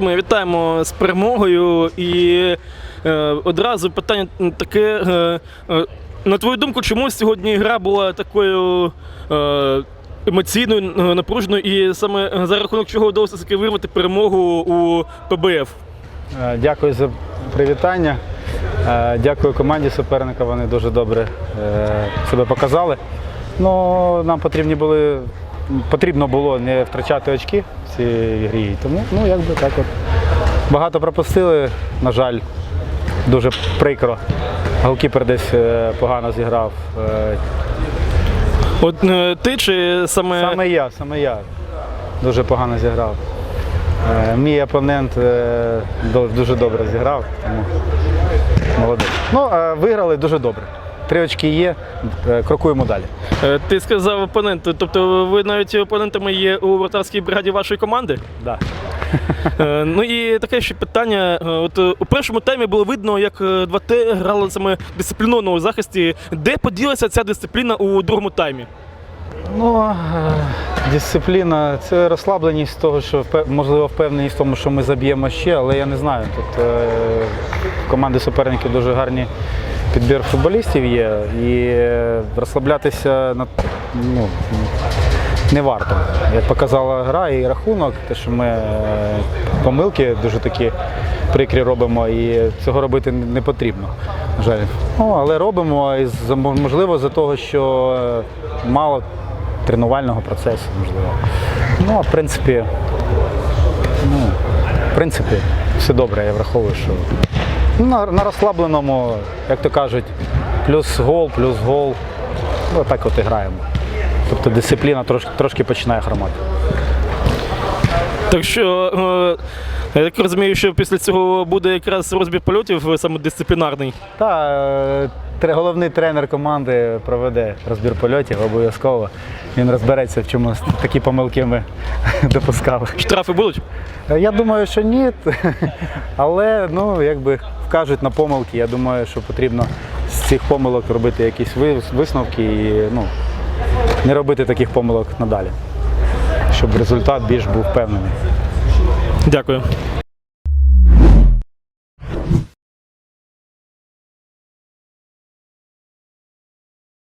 Ми вітаємо з перемогою і е, одразу питання таке. Е, е, на твою думку, чому сьогодні гра була такою е, емоційною, е, напруженою, і саме за рахунок чого вдалося таки вирвати перемогу у ПБФ? Е, Дякую за привітання. Е, Дякую команді суперника. Вони дуже добре е, себе показали. Ну, нам потрібні були, потрібно було не втрачати очки в цій грі. Тому ну, якби так от. Багато пропустили, на жаль, дуже прикро. Голкіпер десь е, погано зіграв. Е, От е, ти чи саме, Саме я, саме я дуже погано зіграв. Мій опонент дуже добре зіграв, тому молодець. Ну, виграли дуже добре. Три очки є, е, крокуємо далі. е, ти сказав опонент, тобто ви навіть опонентами є у вратарській бригаді вашої команди? Да. Е, Ну і таке ще питання. От у першому таймі було видно, як е, 2Т грало саме дисципліновано у захисті. Де поділася ця дисципліна у другому таймі? Ну, дисципліна це розслабленість того, що можливо впевненість в тому, що ми заб'ємо ще, але я не знаю. Тут е, команди суперників дуже гарні підбір футболістів є, і е, розслаблятися на, ну, не варто. Як показала гра і рахунок, те, що ми е, помилки дуже такі прикрі робимо, і цього робити не потрібно. На жаль. Ну, але робимо, і можливо, за того, що е, мало тренувального процесу, можливо. Ну, а в принципі, ну, в принципі, все добре, я враховую, що на, на розслабленому, як то кажуть, плюс гол, плюс гол. Ну, так от і граємо. Тобто дисципліна трошки, трошки починає хромати. Так що е, я так розумію, що після цього буде якраз розбір польотів е, саме дисциплінарний. Та е, головний тренер команди проведе розбір польотів обов'язково. Він розбереться, в чому такі помилки ми допускали. Штрафи будуть? Е, Я думаю, що ні, але ну, якби вкажуть на помилки. Я думаю, що потрібно з цих помилок робити якісь висновки і ну, не робити таких помилок надалі, щоб результат більш був впевнений. Дякую.